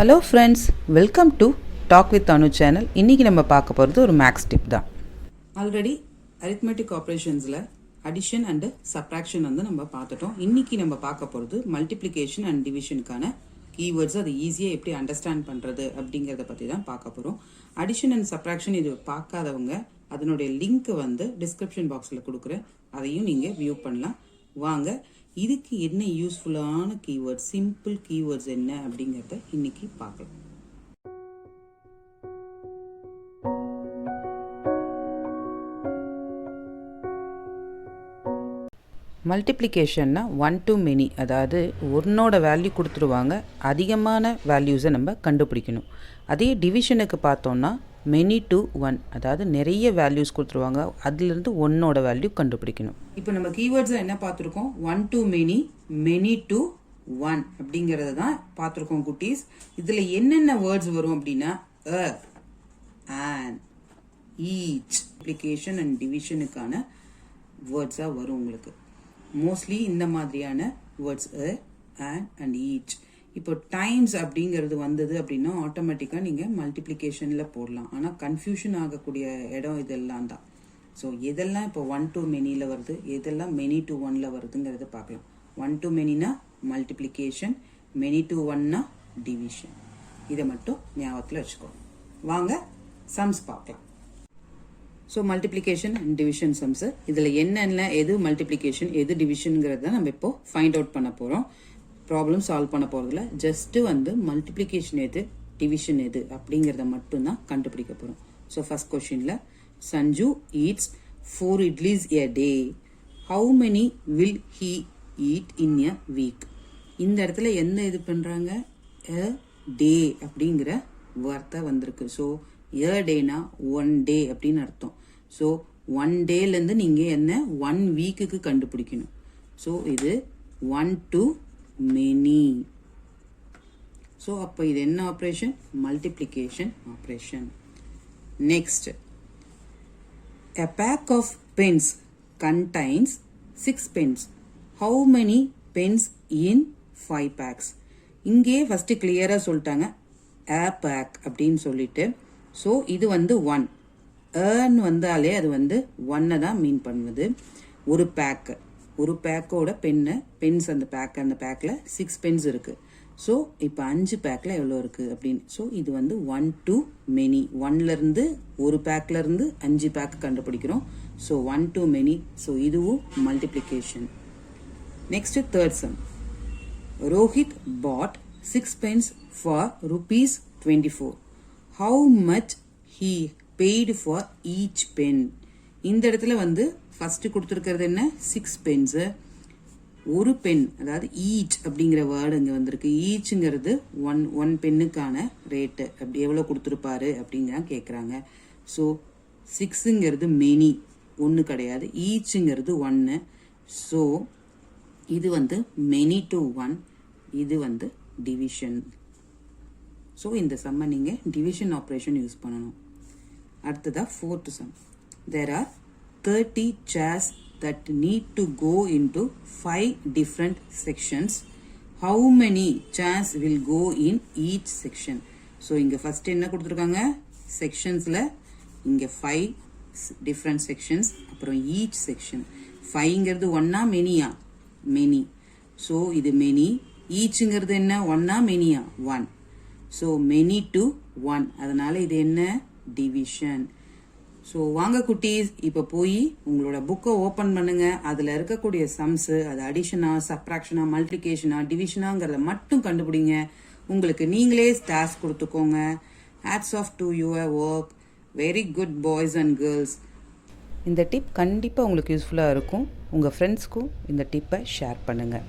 Hello friends welcome to talk with Anu channel இன்றைக்கி நம்ம பார்க்க போகிறது ஒரு மேக்ஸ் டிப் தான். ஆல்ரெடி அரித்மெட்டிக் ஆப்ரேஷன்ஸில் அடிஷன் அண்டு சப்ராக்ஷன் வந்து நம்ம பார்த்துட்டோம். இன்றைக்கி நம்ம பார்க்க போகிறது மல்டிப்ளிகேஷன் அண்ட் டிவிஷனுக்கான கீவேர்ட்ஸ் அதை ஈஸியாக எப்படி அண்டர்ஸ்டாண்ட் பண்ணுறது அப்படிங்கிறத பற்றி தான் பார்க்க போகிறோம் அடிஷன் அண்ட் சப்ராக்ஷன் இது பார்க்காதவங்க அதனுடைய லிங்க் வந்து டிஸ்கிரிப்ஷன் பாக்ஸில் கொடுக்குறேன். அதையும் நீங்கள் வியூ பண்ணலாம். வாங்க இதுக்கு என்ன யூஸ்ஃபுல்லான கீவேர்ட்ஸ் சிம்பிள் கீவேர்ட்ஸ் என்ன அப்படிங்கிறத இன்னைக்கு பார்க்கலாம். மல்டிப்ளிகேஷன்னா ஒன் டு மெனி அதாவது ஒன்னோட வேல்யூ கொடுத்துருவாங்க அதிகமான வேல்யூஸை நம்ம கண்டுபிடிக்கணும். அதே டிவிஷனுக்கு பார்த்தோம்னா மெனி டு ஒன் அதாவது நிறைய வேல்யூஸ் கொடுத்துருவாங்க. அதுலேருந்து ஒன்னோட வேல்யூ கண்டுபிடிக்கணும். இப்போ நம்ம கீவேர்ட்ஸில் என்ன பார்த்துருக்கோம்? One to many many to one அப்படிங்கிறத தான் பார்த்துருக்கோம் குட்டீஸ். இதில் என்னென்ன வேர்ட்ஸ் வரும் அப்படின்னா uh on each application and டிவிஷனுக்கான வேர்ட்ஸாக வரும் உங்களுக்கு. மோஸ்ட்லி இந்த மாதிரியான words a on and each இப்போ டைம்ஸ் அப்படிங்கிறது வந்தது அப்படின்னா ஆட்டோமேட்டிக்காக நீங்கள் மல்டிப்ளிகேஷனில் போடலாம். ஆனால் கன்ஃபியூஷன் ஆகக்கூடிய இடம் இதெல்லாம் தான். ஸோ எதெல்லாம் இப்போ ஒன் டு மெனியில் வருது? எதெல்லாம் மெனி டு ஒனில் வருதுங்கிறத பார்க்கலாம். ஒன் டு மெனினா மல்டிப்ளிகேஷன் மெனி டு ஒன்னா டிவிஷன் இதை மட்டும் ஞாபகத்தில் வச்சுக்கோ வாங்க சம்ஸ் பார்க்கலாம். So multiplication and division sums இதில் என்னென்ன எது மல்டிப்ளிகேஷன் எது டிவிஷனுங்கிறத நம்ம இப்போ ஃபைண்ட் அவுட் பண்ண போகிறோம் ப்ராப்ளம் சால்வ் பண்ண போகிறதுல ஜஸ்ட்டு வந்து மல்டிப்ளிகேஷன் எது டிவிஷன் எது அப்படிங்கிறத மட்டும்தான் கண்டுபிடிக்க போகிறோம் ஸோ ஃபர்ஸ்ட் கொஷினில் Sanju eats four idlis a day how many will he eat in a week இந்த இடத்துல என்ன இது பண்ணுறாங்க எ டே அப்படிங்கிற வார்த்தை வந்திருக்கு. ஸோ எ டேனா ஒன் டே அப்படின்னு அர்த்தம். ஸோ ஒன் டேலேருந்து நீங்கள் என்ன ஒன் வீக்குக்கு கண்டுபிடிக்கணும். ஸோ இது ஒன் டூ மெனி ஸோ அப்போ இது என்ன operation multiplication operation next a pack of pens contains six pens how many pens in five packs இங்கே ஃபஸ்ட்டு கிளியராக சொல்லிட்டாங்க. A பேக் அப்படின்னு சொல்லிட்டு. ஸோ இது வந்து ஒன் ஏன்னு வந்தாலே அது வந்து ஒன்னை தான் மீன் பண்ணுவது ஒரு பேக்கு ஒரு பேக்கோட பென்னு பென்ஸ் அந்த பேக் அந்த பேக்கில் சிக்ஸ் பென்ஸ் இருக்குது ஸோ இப்போ அஞ்சு பேக்கில் எவ்வளோ இருக்குது அப்படின்னு. ஸோ இது வந்து ஒன் டு மெனி ஒன்லேருந்து ஒரு பேக்லேருந்து அஞ்சு பேக் கண்டுபிடிக்கிறோம். So one to many so இதுவும் multiplication next third sum Rohit bought six pens for rupees twenty four how much he paid for each pen இந்த இடத்துல வந்து ஃபஸ்ட்டு கொடுத்துருக்கிறது என்ன? சிக்ஸ் பென்ஸு ஒரு பென் அதாவது ஈச் அப்படிங்கிற வேர்டு இங்கே வந்திருக்கு. ஈச்சுங்கிறது ஒன் ஒன் பென்னுக்கான ரேட்டு அப்படி எவ்வளோ கொடுத்துருப்பாரு அப்படிங்கிற கேட்குறாங்க ஸோ சிக்ஸுங்கிறது மெனி ஒன்று கிடையாது. ஈச்சுங்கிறது ஒன்று ஸோ இது வந்து மெனி டு ஒன் இது வந்து டிவிஷன் ஸோ இந்த சம்மை நீங்கள் டிவிஷன் ஆப்ரேஷன் யூஸ் பண்ணணும். அடுத்ததாக fourth sum there are thirty chairs that need to go in into five different sections how many chairs will go in each section so இங்கே first என்ன கொடுத்துருக்காங்க? செக்ஷன்ஸில் இங்கே ஃபைவ் டிஃப்ரெண்ட் செக்ஷன்ஸ் அப்புறம் each section ஃபைங்கிறது ஒன்னா மெனியா மெனி ஸோ இது மெனி ஈச்சுங்கிறது என்ன? ஒன்னா மெனியா one so many to one அதனால இது என்ன? டிவிஷன் ஸோ வாங்க குட்டீஸ் இப்போ போய் உங்களோட புக்கை ஓப்பன் பண்ணுங்க. அதில் இருக்கக்கூடிய சம்ஸு அது அடிஷனா சப்ராக்ஷனா மல்டிபிகேஷனா டிவிஷனாங்கிறத மட்டும் கண்டுபிடிங்க. உங்களுக்கு நீங்களே டாஸ்க் கொடுத்துக்கோங்க. Hats off to your work very good boys and girls இந்த டிப் கண்டிப்பாக உங்களுக்கு யூஸ்ஃபுல்லாக இருக்கும். உங்கள் ஃப்ரெண்ட்ஸ்க்கும் இந்த டிப்பை ஷேர் பண்ணுங்கள்